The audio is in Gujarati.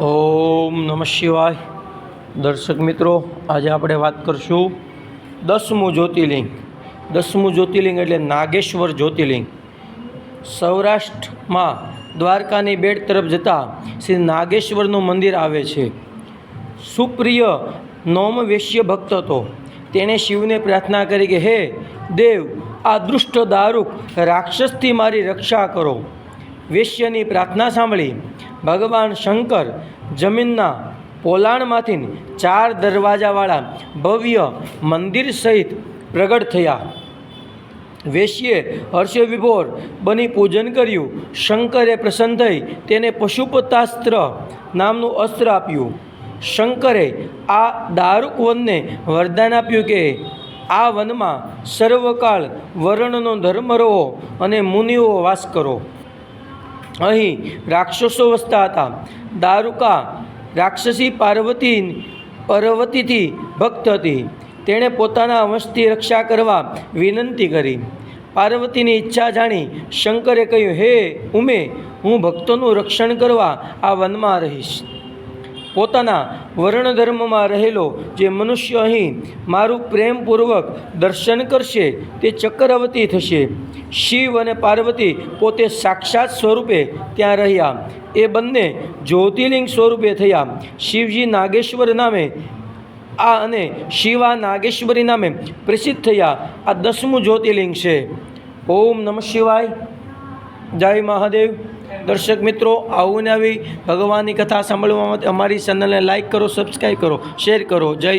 ઓમ નમઃ શિવાય. દર્શક મિત્રો, આજે આપણે વાત કરશું દસમું જ્યોતિર્લિંગ. દસમું જ્યોતિર્લિંગ એટલે નાગેશ્વર જ્યોતિર્લિંગ. સૌરાષ્ટ્રમાં દ્વારકાની બેટ તરફ જતાં શ્રી નાગેશ્વરનું મંદિર આવે છે. સુપ્રિય નોમ વેશ્ય ભક્ત હતો. તેણે શિવને પ્રાર્થના કરી કે, હે દેવ, આ દુષ્ટ દારૂક રાક્ષસથી મારી રક્ષા કરો. વેશ્યની પ્રાર્થના સાંભળી ભગવાન શંકર જમીનના પોલાણમાંથી ચાર દરવાજાવાળા ભવ્ય મંદિર સહિત પ્રગટ થયા. વેશ્યે હર્ષ વિભોર બની પૂજન કર્યું. શંકરે પ્રસન્ન થઈ તેને પશુપતાસ્ત્ર નામનું અસ્ત્ર આપ્યું. શંકરે આ દારૂક વનને વરદાન આપ્યું કે આ વનમાં સર્વકાળ વર્ણનો ધર્મ રહો અને મુનિઓ વાસ કરો. અહીં રાક્ષસો વસતા હતા. દારૂકા રાક્ષસી પાર્વતી પર્વતીથી ભક્ત હતી. તેણે પોતાના વંશથી રક્ષા કરવા વિનંતી કરી. પાર્વતીની ઈચ્છા જાણી શંકરે કહ્યું, હે ઉમે, હું ભક્તોનું રક્ષણ કરવા આ વનમાં રહીશ. પોતાના વર્ણધર્મમાં રહેલો જે મનુષ્ય અહીં મારું પ્રેમપૂર્વક દર્શન કરશે, તે ચક્રવર્તી થશે. શિવ અને પાર્વતી પોતે સાક્ષાત સ્વરૂપે ત્યાં રહ્યા. એ બંને જ્યોતિર્લિંગ સ્વરૂપે થયા. શિવજી નાગેશ્વર નામે આ અને શિવા નાગેશ્વરી નામે પ્રસિદ્ધ થયા. આ દસમું જ્યોતિર્લિંગ છે. ઓમ નમઃ શિવાય. જય મહાદેવ. દર્શક મિત્રો, આવું ને આવી ભગવાનની કથા સાંભળવા માટે અમારી ચેનલને લાઈક કરો સબસ્ક્રાઈબ કરો શેર કરો. જય